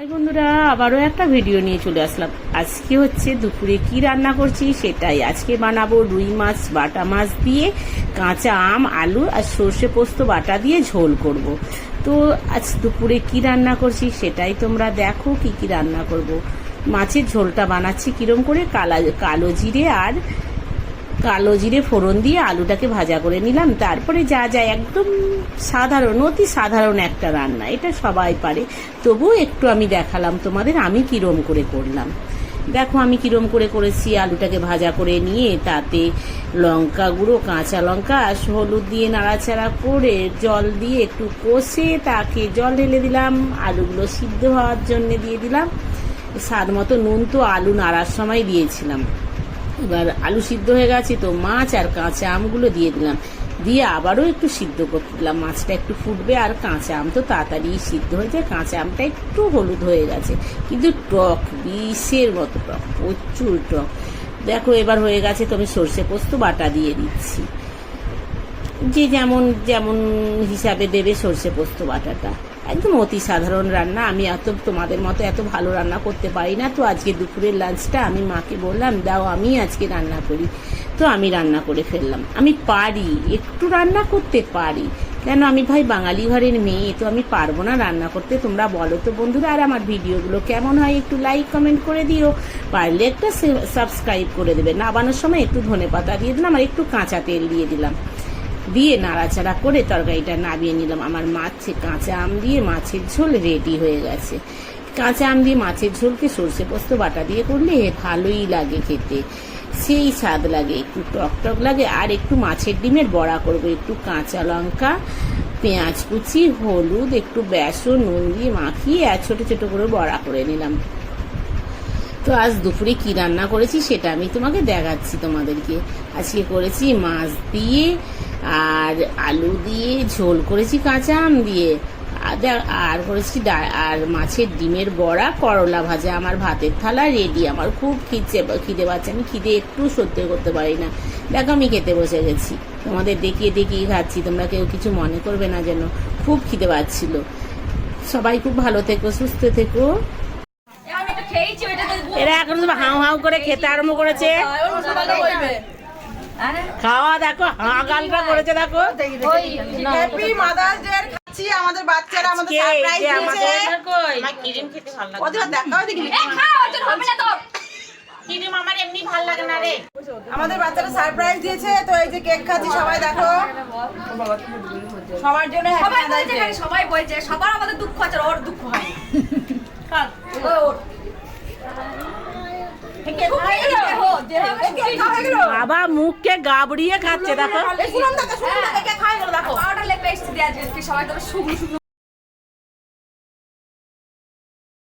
High বন্ধুরা, আবারও একটা ভিডিও নিয়ে চলে আসলাম আজকে হচ্ছে দুপুরে কি রান্না করছি সেটাই আজকে বানাবো রুই মাছ, বাটা মাছ দিয়ে কাঁচা আম, আলু আর সর্ষে পোস্ত, বাটা দিয়ে ঝোল করব। তো আজ দুপুরে কি রান্না করছি সেটাই তোমরা দেখো, কি কি রান্না করব। মাছের ঝোলটা বানাচ্ছি কিরম করে কালা কালো জিরে আর কালো জিরে ফোড়ন দিয়ে আলুটাকে ভাজা করে নিলাম। তারপরে যা যা একদম সাধারণ, অতি সাধারণ একটা রান্না, এটা সবাই পারে। তবুও একটু আমি দেখালাম তোমাদের আমি কিরম করে করলাম। দেখো আমি কিরম করে করেছি, আলুটাকে ভাজা করে নিয়ে তাতে লঙ্কা গুঁড়ো, কাঁচা লঙ্কা, হলুদ দিয়ে নাড়াচাড়া করে জল দিয়ে একটু কষে তাকে জল ঢেলে দিলাম। আলুগুলো সিদ্ধ হওয়ার জন্য দিয়ে দিলাম। স্বাদ মতো নুন তো আলু নাড়ার সময় দিয়েছিলাম। এবার আলু সিদ্ধ হয়ে গেছে তো মাছ আর কাঁচা আমগুলো দিয়ে দিলাম। দিয়ে আবারও একটু সিদ্ধ করতে দিলাম। মাছটা একটু ফুটবে আর কাঁচা আম তো তাড়াতাড়ি সিদ্ধ হয়ে যায়। কাঁচা আমটা একটু হলুদ হয়ে গেছে। কিন্তু টক, বিষের মতো টক, প্রচুর টক। দেখো, এবার হয়ে গেছে তো আমি সর্ষে পোস্ত বাটা দিয়ে দিচ্ছি। যে যেমন যেমন হিসাবে দেবে সর্ষে পোস্ত বাটাটা। একদম অতি সাধারণ রান্না। আমি এত, তোমাদের মতো এত ভালো রান্না করতে পারি না। তো আজকে দুপুরের লাঞ্চটা আমি মাকে বললাম, দাও, আমি আজকে রান্না করি। তো আমি রান্না করে ফেললাম। আমি পারি, একটু রান্না করতে পারি। কেন? আমি ভাই বাঙালি ঘরের মেয়ে, তো আমি পারব না রান্না করতে। তোমরা বলো তো বন্ধুরা, আর আমার ভিডিওগুলো কেমন হয় একটু লাইক কমেন্ট করে দিও। পারলে একটা সাবস্ক্রাইব করে দেবে। নাবানোর সময় একটু ধনে পাতা দিয়ে দিলাম আর একটু কাঁচা তেল দিয়ে দিলাম। দিয়ে নাড়াচাড়া করে তরকারিটা নামিয়ে নিলাম। আমার মাছ কাঁচা আম দিয়ে মাছের ঝোল রেডি হয়ে গেছে। কাঁচা আম দিয়ে মাছের ঝোলকে সর্ষে পোস্ত, বাটা দিয়ে করলে ভালোই লাগে খেতে। সেই স্বাদ লাগে, একটু টক টক লাগে। আর একটু মাছের ডিমের বড়া করব। একটু কাঁচা লঙ্কা, পেঁয়াজ কুচি, হলুদ, একটু বেসন, নুন দিয়ে মাখিয়ে আর ছোটো ছোটো করে বড়া করে নিলাম। তো আজ দুপুরে কি রান্না করেছি সেটা আমি তোমাকে দেখাচ্ছি তোমাদেরকে। আজকে করেছি মাছ দিয়ে আর আলু দিয়ে ঝোল করেছি কাঁচা আম দিয়ে। আর করেছি আর মাছের ডিমের বড়া করলা ভাজা আমার ভাতের থালা রেডি আমার খুব খিদে খিদে পাচ্ছে। আমি খিদে একটু সহ্য করতে পারি না। দেখো আমি খেতে বসে গেছি। তোমাদের দেখিয়ে দেখিয়ে খাচ্ছি। তোমরা কেউ কিছু মনে করবে না যেন। খুব খিদে পাচ্ছিল। সবাই খুব ভালো থেকো সুস্থ থেকো। এরা এখন হাউ হাউ করে খেতে আরম্ভ করেছে এবার মুসলমানরা বলবে। আরে, খাওয়া দেখো হাঁ করেছে দেখো। হ্যাপি মাদার্স ডে খাচ্ছি আমাদের বাচ্চারা আমাদের কে এই সারপ্রাইজ যে দিয়েছে। আমাদের ওদের দেখাও দেখি। এ, খা, ওজন হবে না তোর। আমাদের বাচ্চারা সারপ্রাইজ দিয়েছে তো এই যে কেক খাচ্ছি সবাই দেখো। সবার জন্য হ্যাপি সবাই বলছে সবাই বলছে সবার আমাদের দুঃখ আছে ওর দুঃখ হয় না। ও, ওর। কেক হয়ে বাবা মুখকে গাবড়িয়ে খাচ্ছে দেখো। দেখো হয়ে। দেখো